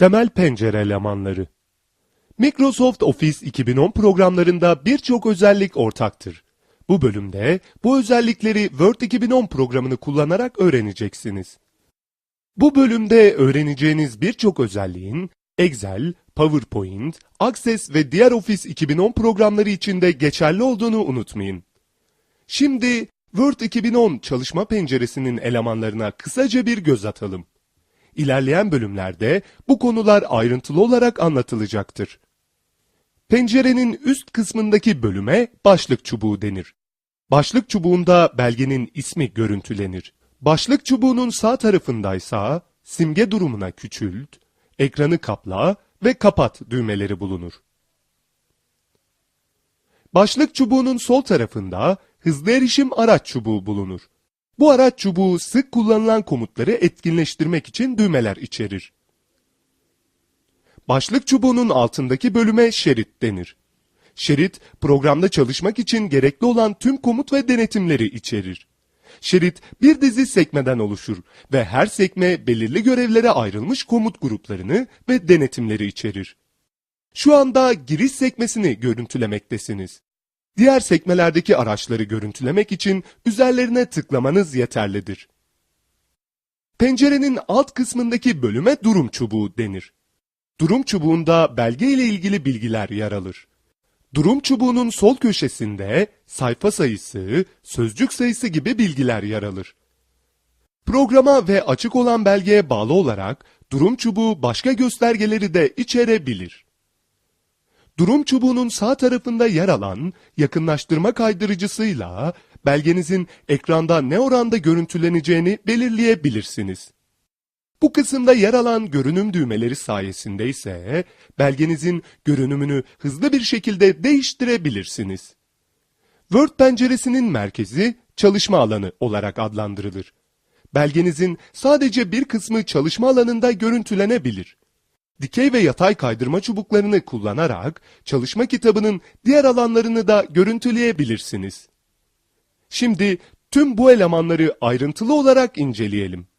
Temel pencere elemanları Microsoft Office 2010 programlarında birçok özellik ortaktır. Bu bölümde bu özellikleri Word 2010 programını kullanarak öğreneceksiniz. Bu bölümde öğreneceğiniz birçok özelliğin Excel, PowerPoint, Access ve diğer Office 2010 programları için de geçerli olduğunu unutmayın. Şimdi Word 2010 çalışma penceresinin elemanlarına kısaca bir göz atalım. İlerleyen bölümlerde bu konular ayrıntılı olarak anlatılacaktır. Pencerenin üst kısmındaki bölüme başlık çubuğu denir. Başlık çubuğunda belgenin ismi görüntülenir. Başlık çubuğunun sağ tarafındaysa simge durumuna küçült, ekranı kapla ve kapat düğmeleri bulunur. Başlık çubuğunun sol tarafında hızlı erişim araç çubuğu bulunur. Bu araç çubuğu sık kullanılan komutları etkinleştirmek için düğmeler içerir. Başlık çubuğunun altındaki bölüme şerit denir. Şerit, programda çalışmak için gerekli olan tüm komut ve denetimleri içerir. Şerit bir dizi sekmeden oluşur ve her sekme belirli görevlere ayrılmış komut gruplarını ve denetimleri içerir. Şu anda giriş sekmesini görüntülemektesiniz. Diğer sekmelerdeki araçları görüntülemek için üzerlerine tıklamanız yeterlidir. Pencerenin alt kısmındaki bölüme durum çubuğu denir. Durum çubuğunda belge ile ilgili bilgiler yer alır. Durum çubuğunun sol köşesinde sayfa sayısı, sözcük sayısı gibi bilgiler yer alır. Programa ve açık olan belgeye bağlı olarak durum çubuğu başka göstergeleri de içerebilir. Durum çubuğunun sağ tarafında yer alan yakınlaştırma kaydırıcısıyla belgenizin ekranda ne oranda görüntüleneceğini belirleyebilirsiniz. Bu kısımda yer alan görünüm düğmeleri sayesinde ise belgenizin görünümünü hızlı bir şekilde değiştirebilirsiniz. Word penceresinin merkezi çalışma alanı olarak adlandırılır. Belgenizin sadece bir kısmı çalışma alanında görüntülenebilir. Dikey ve yatay kaydırma çubuklarını kullanarak çalışma kitabının diğer alanlarını da görüntüleyebilirsiniz. Şimdi tüm bu elemanları ayrıntılı olarak inceleyelim.